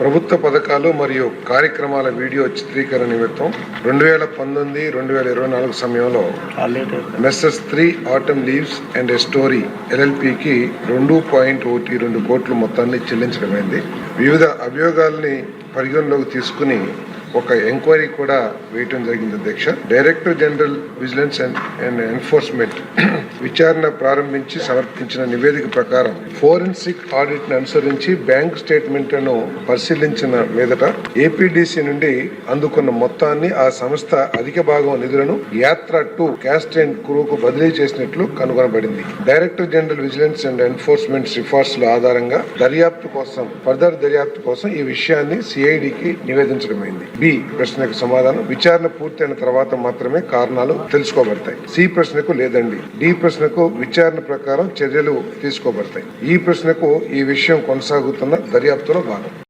ప్రభుత్వ పథకాలు మరియు కార్యక్రమాల వీడియో చిత్రీకరణ నిమిత్తం రెండు వేల పంతొమ్మిది రెండు వేల ఇరవై నాలుగు సమయంలో messrs three autumn leaves and a story ఎల్ఎల్పికి రెండు పాయింట్ ఒకటి రెండు కోట్ల మొత్తాన్ని చెల్లించడమైంది. వివిధ అభియోగాల్ని పరిగణలోకి తీసుకుని ఒక ఎంక్వైరీ కూడా వేయటం జరిగింది అధ్యక్ష. Director general vigilance and and enforcement విచారణ ప్రారంభించి సమర్పించిన నివేదిక ప్రకారం ఫోరెన్సిక్ ఆడిట్ను అనుసరించి బ్యాంక్ స్టేట్మెంట్లను పరిశీలించిన మీదట ఏపీడీసీ నుండి అందుకున్న మొత్తాన్ని ఆ సంస్థ అధిక భాగం నిధులను యాత్ర టు క్యాస్ట్ అండ్ క్రూకు బదిలీ చేసినట్లు కనుగొనబడింది. Director general vigilance and enforcement సిఫార్సుల ఆధారంగా దర్యాప్తు కోసం ఫర్దర్ దర్యాప్తు కోసం ఈ విషయాన్ని సిఐడికి నివేదించడమైంది. బి ప్రశ్నకు సమాధానం. విచారణ పూర్తయిన తర్వాత మాత్రమే కారణాలు తెలుసుకోబడతాయి. సి ప్రశ్నకు లేదండి. డి ప్రశ్నకు విచారణ ప్రకారం చర్యలు తీసుకోబడతాయి. ఈ ప్రశ్నకు ఈ విషయం కొనసాగుతున్న దర్యాప్తులో భాగం.